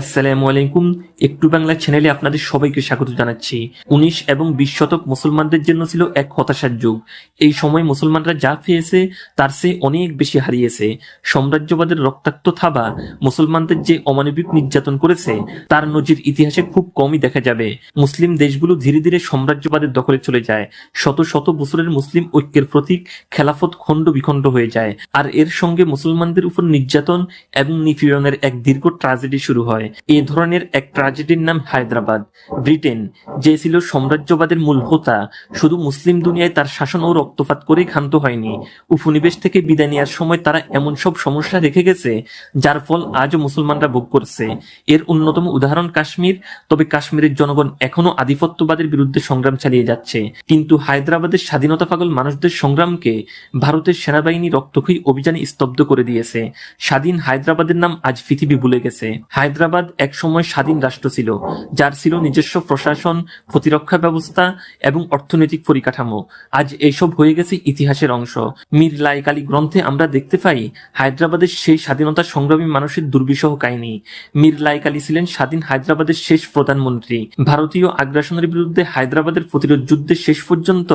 আসসালামু আলাইকুম। একটু বাংলা চ্যানেলে আপনাদের সবাইকে স্বাগত জানাচ্ছি। উনিশ এবং বিশ শতক মুসলমানদের জন্য ছিল এক হতাশার যুগ। এই সময় মুসলমানরা যা পেয়েছে, তার চেয়ে অনেক বেশি হারিয়েছে। সাম্রাজ্যবাদের রক্তাক্ত থাবা মুসলমানদের যে অমানবিক নির্যাতন করেছে, তার নজির ইতিহাসে খুব কমই দেখা যাবে। মুসলিম দেশগুলো ধীরে ধীরে সাম্রাজ্যবাদের দখলে চলে যায়। শত শত বছরের মুসলিম ঐক্যের প্রতীক খেলাফত খণ্ড বিখণ্ড হয়ে যায়। আর এর সঙ্গে মুসলমানদের উপর নির্যাতন এবং নিপীড়নের এক দীর্ঘ ট্রাজেডি শুরু হয়। এ ধরনের এক ট্রাজেডির নাম হায়দ্রাবাদ। ব্রিটেন, যে ছিল সাম্রাজ্যবাদের মূল হোতা, শুধু মুসলিম দুনিয়ায় তার শাসন ও রক্তপাত করেই ক্ষান্ত হয়নি। উপনিবেশ থেকে বিদায় নেওয়ার সময় তারা এমন সব সমস্যা রেখে গেছে, যার ফল আজও মুসলমানরা ভোগ করছে। এর অন্যতম উদাহরণ কাশ্মীর, তবে কাশ্মীরের জনগণ এখনও আধিপত্যবাদের বিরুদ্ধে সংগ্রাম চালিয়ে যাচ্ছে। কিন্তু হায়দ্রাবাদের স্বাধীনতা পাগল মানুষদের সংগ্রামকে ভারতের সেনাবাহিনী রক্তক্ষয়ী অভিযানে স্তব্ধ করে দিয়েছে। স্বাধীন হায়দ্রাবাদের নাম আজ পৃথিবী ভুলে গেছে। হায়দ্রাবাদ এক সময় স্বাধীন রাষ্ট্র ছিল, যার ছিল নিজস্ব প্রশাসন, প্রতিরক্ষা ব্যবস্থা এবং অর্থনৈতিক পরিকাঠামো। আজ এসব হয়ে গেছে ইতিহাসের অংশ। মীর লাইক আলী গ্রন্থে আমরা দেখতে পাই হায়দ্রাবাদের সেই স্বাধীনতা সংগ্রামী মানুষের দুর্বিষহ কাহিনী। মীর লাইক আলী ছিলেন স্বাধীন হায়দ্রাবাদের শেষ প্রধানমন্ত্রী। ভারতীয় আগ্রাসনের বিরুদ্ধে হায়দ্রাবাদের প্রতিরোধ যুদ্ধের শেষ পর্যন্ত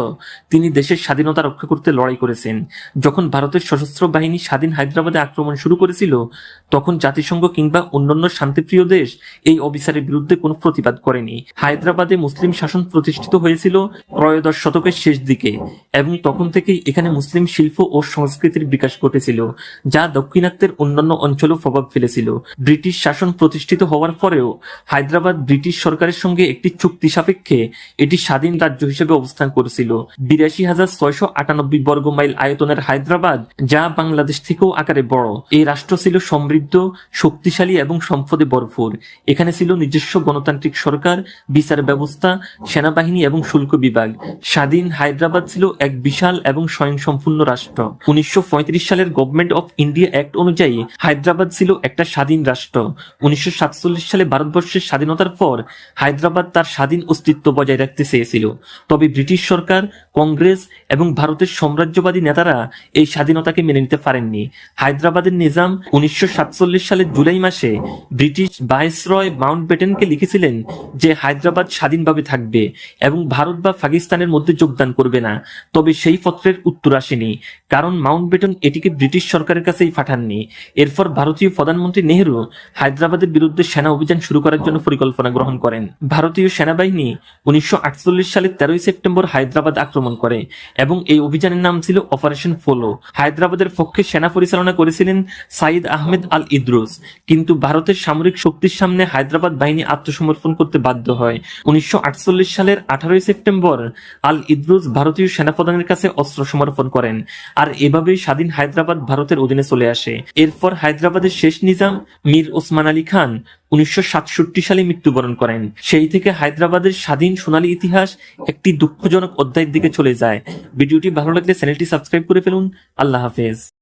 তিনি দেশের স্বাধীনতা রক্ষা করতে লড়াই করেছেন। যখন ভারতের সশস্ত্র বাহিনী স্বাধীন হায়দ্রাবাদে আক্রমণ শুরু করেছিল, তখন জাতিসংঘ কিংবা অন্যান্য শান্তিপ্রিয় দেশ এই অবিচারের বিরুদ্ধে কোনো প্রতিবাদ করেনি। হায়দ্রাবাদে মুসলিম শাসন প্রতিষ্ঠিত হয়েছিল ত্রয়োদশ শতকের শেষ দিকে এবং তখন থেকেই এখানে মুসলিম শিল্প ও সংস্কৃতির বিকাশ ঘটেছিল, যা দক্ষিণাত্যের অন্যান্য অঞ্চলেও প্রভাব ফেলেছিল। ব্রিটিশ শাসন প্রতিষ্ঠিত হওয়ার পরেও হায়দ্রাবাদ ব্রিটিশ সরকারের সঙ্গে একটি চুক্তি সাপেক্ষে এটি স্বাধীন রাজ্য হিসেবে অবস্থান করেছিল। বিরাশি হাজার ছয়শো আটানব্বই বর্গ মাইল আয়তনের হায়দ্রাবাদ, যা বাংলাদেশ থেকেও আকারে বড়। এই রাষ্ট্র ছিল সমৃদ্ধ, শক্তিশালী এবং সম্পদে ভরপুর। এখানে ছিল নিজস্ব গণতান্ত্রিক সরকার, বিচার ব্যবস্থা, সেনাবাহিনী এবং শুল্ক বিভাগ। স্বাধীন হায়দ্রাবাদ ছিল এক বিশাল এবং স্বয়ংসম্পূর্ণ রাষ্ট্র। উনিশশো সালের গভর্নমেন্ট অফ ইন্ডিয়া অ্যাক্ট অনুযায়ী হায়দ্রাবাদ ছিল একটা স্বাধীন রাষ্ট্র। উনিশশো সালে ভারতবর্ষের স্বাধীনতার পর হায়দ্রাবাদ তার স্বাধীন অস্তিত্ব বজায় রাখতে চেয়েছিল। তবে ব্রিটিশ সরকার, কংগ্রেস এবং ভারতের সাম্রাজ্যবাদী নেতারা এই স্বাধীনতাকে মেনে নিতে পারেননি। হায়দ্রাবাদের নিজাম উনিশশো সাতচল্লিশ সালের জুলাই মাসে ব্রিটিশ ভাইসরয় মাউন্ট বেটেনকে লিখেছিলেন যে হায়দ্রাবাদ স্বাধীনভাবে থাকবে এবং ভারত বা পাকিস্তানের মধ্যে যোগদান করবে না। তবে সেই পত্রের উত্তর আসেনি। কারণ মাউন্ট বেটন এটিকে ব্রিটিশ সরকারের কাছেই পাঠাননি। এরপর ভারতীয় প্রধানমন্ত্রী নেহরু হায়দ্রাবাদের বিরুদ্ধে সেনা অভিযান শুরু করার জন্য পরিকল্পনা গ্রহণ করেন। ভারতীয় সেনাবাহিনী উনিশশো সালের তেরোই সেপ্টেম্বর হায়দ্রাবাদ আক্রমণ করে এবং এই অভিযানের নাম ছিল অপারেশন ফলো। হায়দ্রাবাদের পক্ষে সেনা পরিচালনা করেছিলেন সাইদ আহমেদ আল ইদ্রুস কিন্তু ভারতের সামরিক শক্তির সামনে হায়দ্রাবাদ বাহিনী আত্মসমর্পণ করতে বাধ্য হয়। উনিশশো সালের আঠারোই সেপ্টেম্বর আল ইদ্রুস ভারতীয় সেনাপ্রধানের কাছে অস্ত্র সমর্পণ করেন আর এভাবেই স্বাধীন হায়দ্রাবাদ ভারতের অধীনে চলে আসে। এরপর হায়দ্রাবাদের শেষ নিজাম মীর ওসমান আলী খান উনিশশো সাতষট্টি সালে মৃত্যুবরণ করেন। সেই থেকে হায়দ্রাবাদের স্বাধীন সোনালী ইতিহাস একটি দুঃখজনক অধ্যায়ের দিকে চলে যায়। ভিডিওটি ভালো লাগলে চ্যানেলটি সাবস্ক্রাইব করে ফেলুন। আল্লাহ হাফেজ।